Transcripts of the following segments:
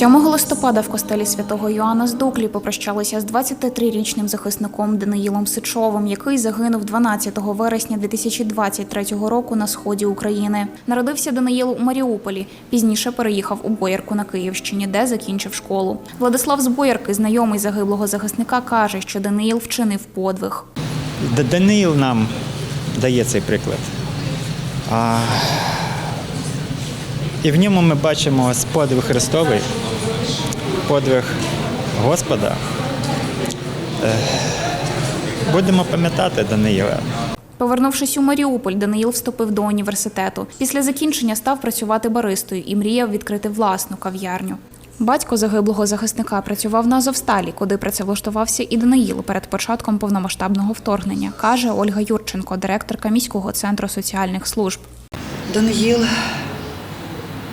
7 листопада в костелі святого Йоанна з Дуклі попрощалися з 23-річним захисником Даниїлом Сичовим, який загинув 12 вересня 2023 року на сході України. Народився Даниїл у Маріуполі. Пізніше переїхав у Боярку на Київщині, де закінчив школу. Владислав з Боярки, знайомий загиблого захисника, каже, що Даниїл вчинив подвиг. Даниїл нам дає цей приклад. І в ньому ми бачимо ось подвиг Христовий, подвиг Господа. Е, Будемо пам'ятати Даниїла. Повернувшись у Маріуполь, Даниїл вступив до університету. Після закінчення став працювати баристою і мріяв відкрити власну кав'ярню. Батько загиблого захисника працював на Азовсталі, куди працевлаштувався і Даниїл перед початком повномасштабного вторгнення, каже Ольга Юрченко, директорка міського центру соціальних служб. Даниїл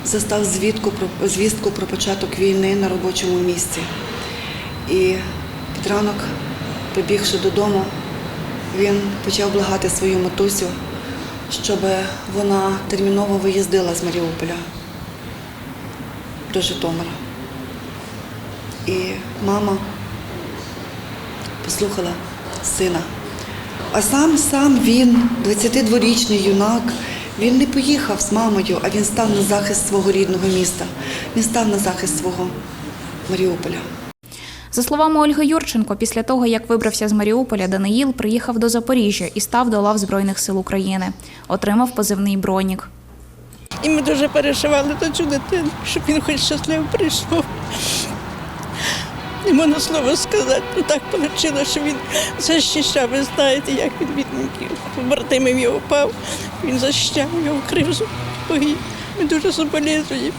застав звідку про звістку про початок війни на робочому місці. І під ранок, прибігши додому, він почав благати свою матусю, щоб вона терміново виїздила з Маріуполя до Житомира. І мама послухала сина. А сам сам він, 22-річний юнак, він не поїхав з мамою, а він став на захист свого рідного міста. Він став на захист свого Маріуполя. За словами Ольги Юрченко, після того, як вибрався з Маріуполя, Даниїл приїхав до Запоріжжя і став до лав Збройних сил України. Отримав позивний бронік. І ми дуже переживали за цю дитину, щоб він хоч щасливо прийшов. Не можна слово сказати. Ну так вийшло, що він захищав. Ви знаєте, як він від побратимів його впав. Він захищав його кривзу погиб. Ми дуже соболезуємо.